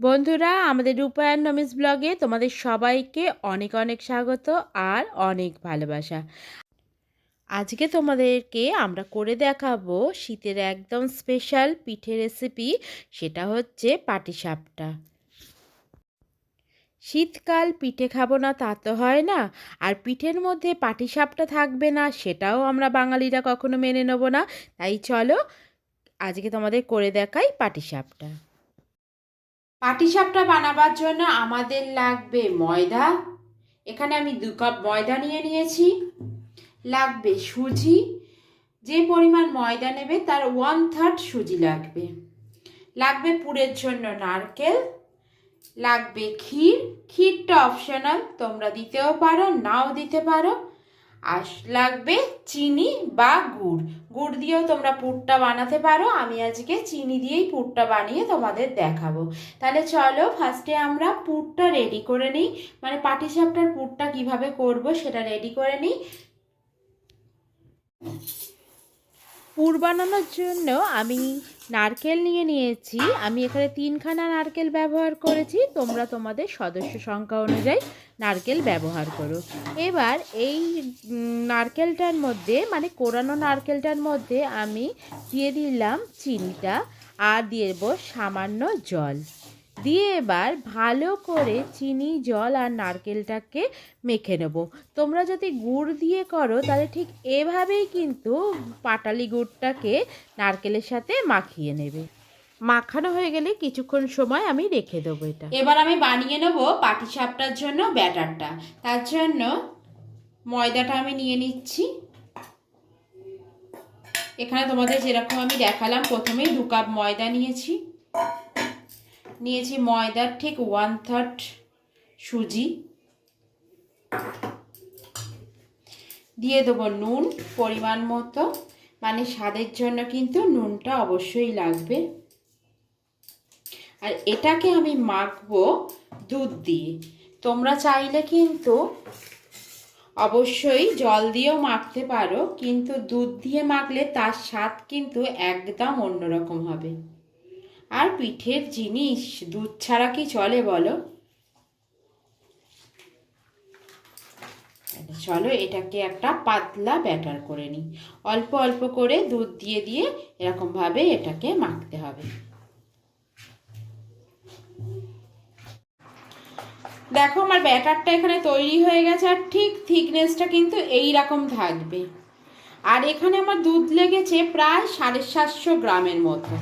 বন্ধুরা, আমাদের রূপায়ণ নমিস ব্লগে তোমাদের সবাইকে অনেক অনেক স্বাগত আর অনেক ভালোবাসা। আজকে তোমাদেরকে আমরা করে দেখাবো শীতের একদম স্পেশাল পিঠে রেসিপি সেটা হচ্ছে পাটিসাপটা শীতকাল পিঠে খাব না তা তো হয় না, আর পিঠের মধ্যে পাটিসাপটা থাকবে না, সেটাও আমরা বাঙালিরা কখনো মেনে নেব না, তাই চলো আজকে তোমাদের করে দেখাই পাটিসাপটা পাটিসাপটা বানাবার জন্য আমাদের লাগবে ময়দা। এখানে আমি দু কাপ ময়দা নিয়ে নিয়েছি। লাগবে সুজি। যে পরিমাণ ময়দা নেবে তার ওয়ান থার্ড সুজি লাগবে। লাগবে পুরের জন্য নারকেল। লাগবে ক্ষীর। ক্ষীরটা অপশনাল তোমরা দিতেও পারো, নাও দিতে পারো। আর লাগবে চিনি বা গুড়। গুড় দিয়েও তোমরা পুরটা বানাতে পারো। আমি আজকে চিনি দিয়েই পুরটা বানিয়ে তোমাদের দেখাবো। তাহলে চলো ফার্স্টে আমরা পুরটা রেডি করে নিই। মানে পাটিসাপটার পুরটা কীভাবে করব সেটা রেডি করে নিই। পুর বানানোর জন্য আমি নারকেল নিয়ে নিয়েছি। আমি এখানে তিনখানা নারকেল ব্যবহার করেছি। তোমরা তোমাদের সদস্য সংখ্যা অনুযায়ী নারকেল ব্যবহার করো। এবার এই নারকেলটার মধ্যে মানে কোরানো নারকেলটার মধ্যে আমি দিয়ে দিলাম চিনিটা আর দিয়ে দেবো সামান্য জল। দিয়ে এবার ভালো করে চিনি, জল আর নারকেলটাকে মেখে নেব। তোমরা যদি গুড় দিয়ে করো, তাহলে ঠিক এভাবেই কিন্তু পাটালি গুড়টাকে নারকেলের সাথে মাখিয়ে নেবে। মাখানো হয়ে গেলে কিছুক্ষণ সময় আমি রেখে দেবো এটা। এবার আমি বানিয়ে নেব পাটিসাপটার জন্য ব্যাটারটা। তার জন্য ময়দাটা আমি নিয়ে নিচ্ছি। এখানে তোমাদের যেরকম আমি দেখালাম, প্রথমেই দু কাপ ময়দা নিয়েছি। নিয়েছি ময়দার ঠিক ওয়ান থার্ড সুজি। দিয়ে দেবো নুন পরিমাণ মতো। মানে স্বাদের জন্য কিন্তু নুনটা অবশ্যই লাগবে। আর এটাকে আমি মাখবো দুধ দিয়ে। তোমরা চাইলে কিন্তু অবশ্যই জল দিয়েও মাখতে পারো, কিন্তু দুধ দিয়ে মাখলে তার স্বাদ কিন্তু একদম অন্যরকম হবে। আর পিঠের জিনিস দুধ ছাড়া কি চলে বলো? চলো এটাকে একটা পাতলা ব্যাটার করে নিই। অল্প অল্প করে দুধ দিয়ে দিয়ে এরকমভাবে এটাকে মাখতে হবে। দেখো আমার ব্যাটারটা এখানে তৈরি হয়ে গেছে আর ঠিক থিকনেসটা কিন্তু এই রকম থাকবে। আর এখানে আমার দুধ লেগেছে প্রায় সাড়ে সাতশো গ্রামের মতো।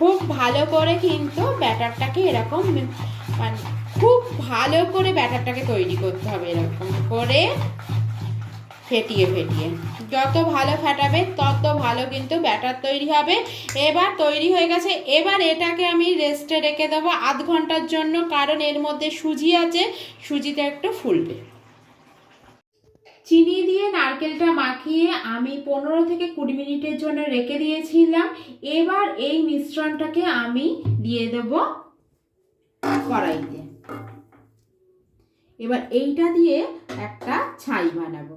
খুব ভালো করে কিন্তু ব্যাটারটাকে এরকম মানে খুব ভালো করে ব্যাটারটাকে তৈরি করতে হবে এরকম করে ফেটিয়ে ফেটিয়ে। যত ভালো ফেটাবে, তত ভালো কিন্তু ব্যাটার তৈরি হবে। এবার তৈরি হয়ে গেছে। এবার এটাকে আমি রেস্টে রেখে দেবো আধ ঘণ্টার জন্য, কারণ এর মধ্যে সুজি আছে। সুজিতে একটু ফুলবে। চিনি দিয়ে নারকেলটা মাখিয়ে আমি পনেরো থেকে কুড়ি মিনিটের জন্য রেখে দিয়েছিলাম। এবার এই মিশ্রণটাকে আমি দিয়ে দেব কড়াইতে। এবার এইটা দিয়ে একটা ছাই বানাবো।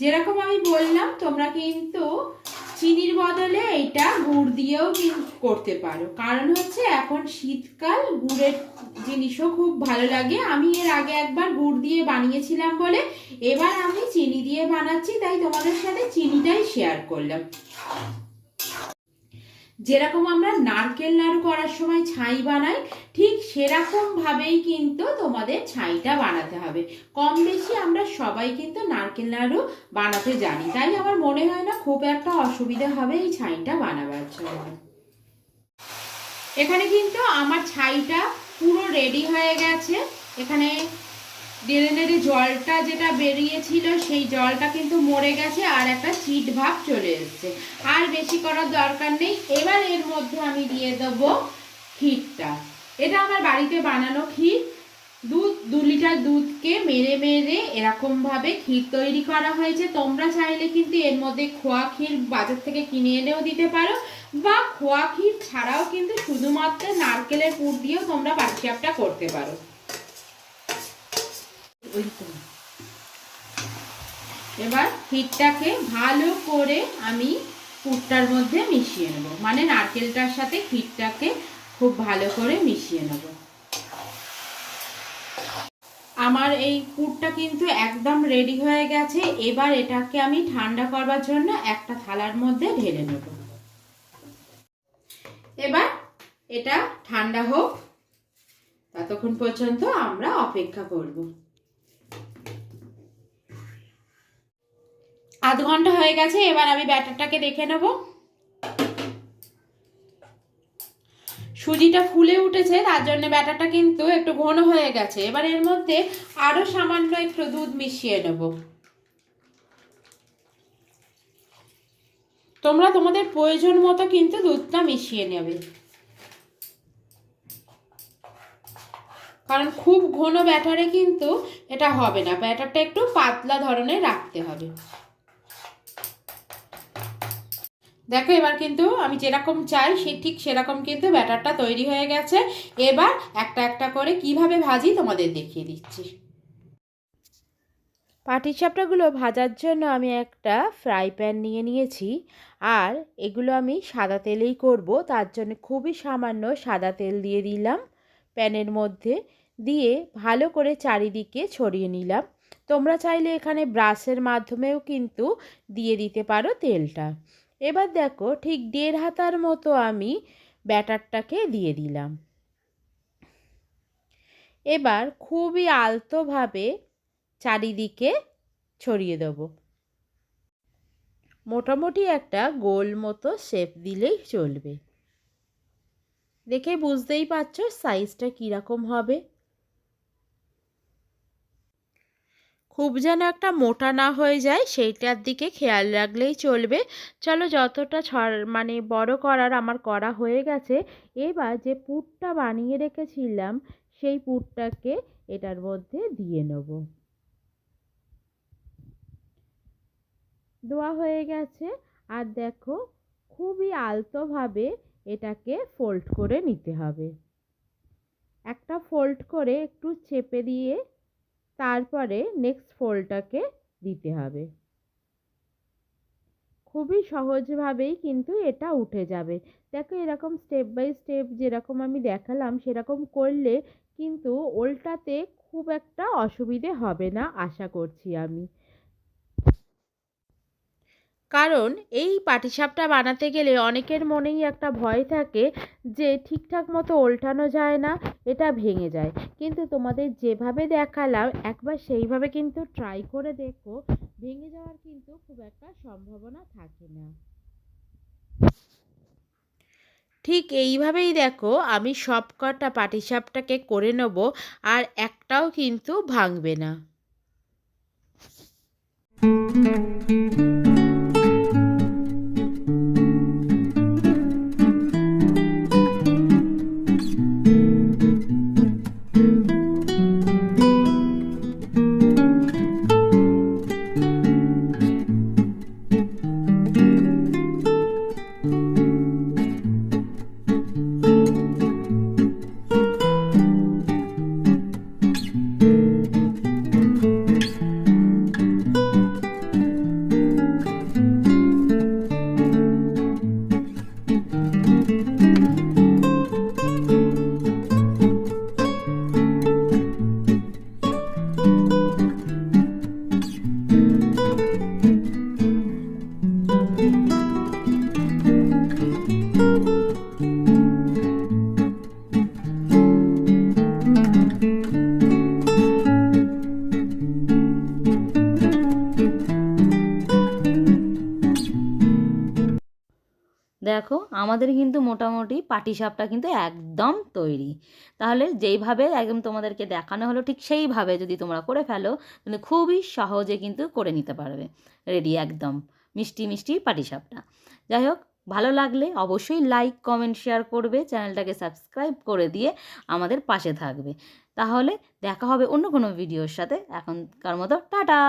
যেরকম আমি বললাম, তোমরা কিন্তু চিনির বদলে এটা গুড় দিয়েও করতে পারো। কারণ হচ্ছে এখন শীতকাল, গুড়ের জিনিসও খুব ভালো লাগে। আমি এর আগে একবার গুড় দিয়ে বানিয়েছিলাম বলে এবার আমি চিনি দিয়ে বানাচ্ছি, তাই তোমাদের সাথে চিনিটাই শেয়ার করলাম। যেরকম আমরা নারকেল নাড়ু করার সময় ছাই বানাই, ঠিক সেরকম ভাবেই কিন্তু তোমাদের ছাইটা বানাতে হবে। কম বেশি আমরা সবাই কিন্তু নারকেল নাড়ু বানাতে জানি, তাই আমার মনে হয় না খুব একটা অসুবিধা হবে এই ছাইটা বানাবার জন্য। এখানে কিন্তু আমার ছাইটা পুরো রেডি হয়ে গেছে। এখানে নেড়ে জলটা যেটা বেরিয়েছিল, সেই জলটা কিন্তু মরে গেছে আর একটা চিট ভাব চলে এসছে। আর বেশি করার দরকার নেই। এবার এর মধ্যে আমি দিয়ে দেব ক্ষীরটা। এটা আমার বাড়িতে বানানো ক্ষীর। দুধ, দু লিটার দুধকে মেরে মেরে এরকমভাবে ক্ষীর তৈরি করা হয়েছে। তোমরা চাইলে কিন্তু এর মধ্যে খোয়া ক্ষীর বাজার থেকে কিনে এনেও দিতে পারো। বা খোয়া ক্ষীর ছাড়াও কিন্তু শুধুমাত্র নারকেলের পুর দিয়েও তোমরা পাটিসাপটা করতে পারো। এবার ক্ষীরটাকে ভালো করে আমি পুরটার মধ্যে মিশিয়ে নেব। মানে নারকেলটার সাথে ক্ষীরটাকে খুব ভালো করে মিশিয়ে নেব। আমার এই পুরটা কিন্তু একদম রেডি হয়ে গেছে। এবার এটাকে আমি ঠান্ডা করবার জন্য একটা থালার মধ্যে ঢেলে নেব। এবার এটা ঠান্ডা হোক। ততক্ষণ পর্যন্ত আমরা অপেক্ষা করব। আধ ঘণ্টা হয়ে গেছে, এবার আমি ব্যাটারটাকে দেখে নেব। সুজিটা ফুলে উঠেছে, তার জন্য ব্যাটারটা কিন্তু একটু ঘন হয়ে গেছে। এবার এর মধ্যে আরও সামান্য একটু দুধ মিশিয়ে নেব। তোমরা তোমাদের প্রয়োজন মতো কিন্তু দুধটা মিশিয়ে নেবে। কারণ খুব ঘন ব্যাটারে কিন্তু এটা হবে না, ব্যাটারটা একটু পাতলা ধরনের রাখতে হবে। দেখো, এবার কিন্তু আমি যেরকম চাই, সে ঠিক সেরকম কিন্তু ব্যাটারটা তৈরি হয়ে গেছে। এবার একটা একটা করে কীভাবে ভাজি তোমাদের দেখিয়ে দিচ্ছি। পাটিসাপটাগুলো ভাজার জন্য আমি একটা ফ্রাই প্যান নিয়ে নিয়েছি। আর এগুলো আমি সাদা তেলেই করব, তার জন্য খুবই সামান্য সাদা তেল দিয়ে দিলাম। প্যানের মধ্যে দিয়ে ভালো করে চারিদিকে ছড়িয়ে নিলাম। তোমরা চাইলে এখানে ব্রাশের মাধ্যমেও কিন্তু দিয়ে দিতে পারো তেলটা। এবার দেখো ঠিক দেড় হাতার মতো আমি ব্যাটারটাকে দিয়ে দিলাম। এবার খুবই আলতোভাবে চারিদিকে ছড়িয়ে দেবো। মোটামুটি একটা গোল মতো শেপ দিলেই চলবে। দেখে বুঝতেই পারছ সাইজটা কীরকম হবে। খুব যেন একটা মোটা না হয়ে যায়, সেইটার দিকে খেয়াল রাখলেই চলবে। চলো যতটা ছড় মানে বড় করার আমার করা হয়ে গেছে, এবার যে পুরটা বানিয়ে রেখেছিলাম, সেই পুরটাকে এটার মধ্যে দিয়ে নেব। দেওয়া হয়ে গেছে, আর দেখো খুবই আলতোভাবে এটাকে ফোল্ড করে নিতে হবে। একটা ফোল্ড করে একটু চেপে দিয়ে তারপরে নেক্সট ফোলটাকে দিতে হবে। খুবই সহজভাবেই কিন্তু এটা উঠে যাবে। দেখো এরকম স্টেপ বাই স্টেপ যেরকম আমি দেখালাম, সেরকম করলে কিন্তু ওলটাতে খুব একটা অসুবিধে হবে না, আশা করছি আমি। কারণ এই পাটিসাপটা বানাতে গেলে অনেকের মনেই একটা ভয় থাকে যে ঠিকঠাক মতো ওল্টানো যায় না, এটা ভেঙে যায়। কিন্তু তোমাদের যেভাবে দেখালাম, একবার সেইভাবে কিন্তু ট্রাই করে দেখো, ভেঙে যাওয়ার কিন্তু খুব একটা সম্ভাবনা থাকে না। ঠিক এইভাবেই দেখো, আমি সব কটা পাটিসাপটাকে করে নেব, আর একটাও কিন্তু ভাঙবে না। দেখো, আমাদের কিন্তু মোটামুটি পাটিসাপটা কিন্তু একদম তৈরি। তাহলে যেইভাবে একদম তোমাদেরকে দেখানো হলো, ঠিক সেইভাবে যদি তোমরা করে ফেলো, তাহলে খুবই সহজে কিন্তু করে নিতে পারবে। রেডি একদম, মিষ্টি মিষ্টি পাটিসাপটা। যাই হোক, ভালো লাগলে অবশ্যই লাইক, কমেন্ট, শেয়ার করবে, চ্যানেলটাকে সাবস্ক্রাইব করে দিয়ে আমাদের পাশে থাকবে। তাহলে দেখা হবে অন্য কোনো ভিডিওর সাথে, এখনকার মতো টাটা!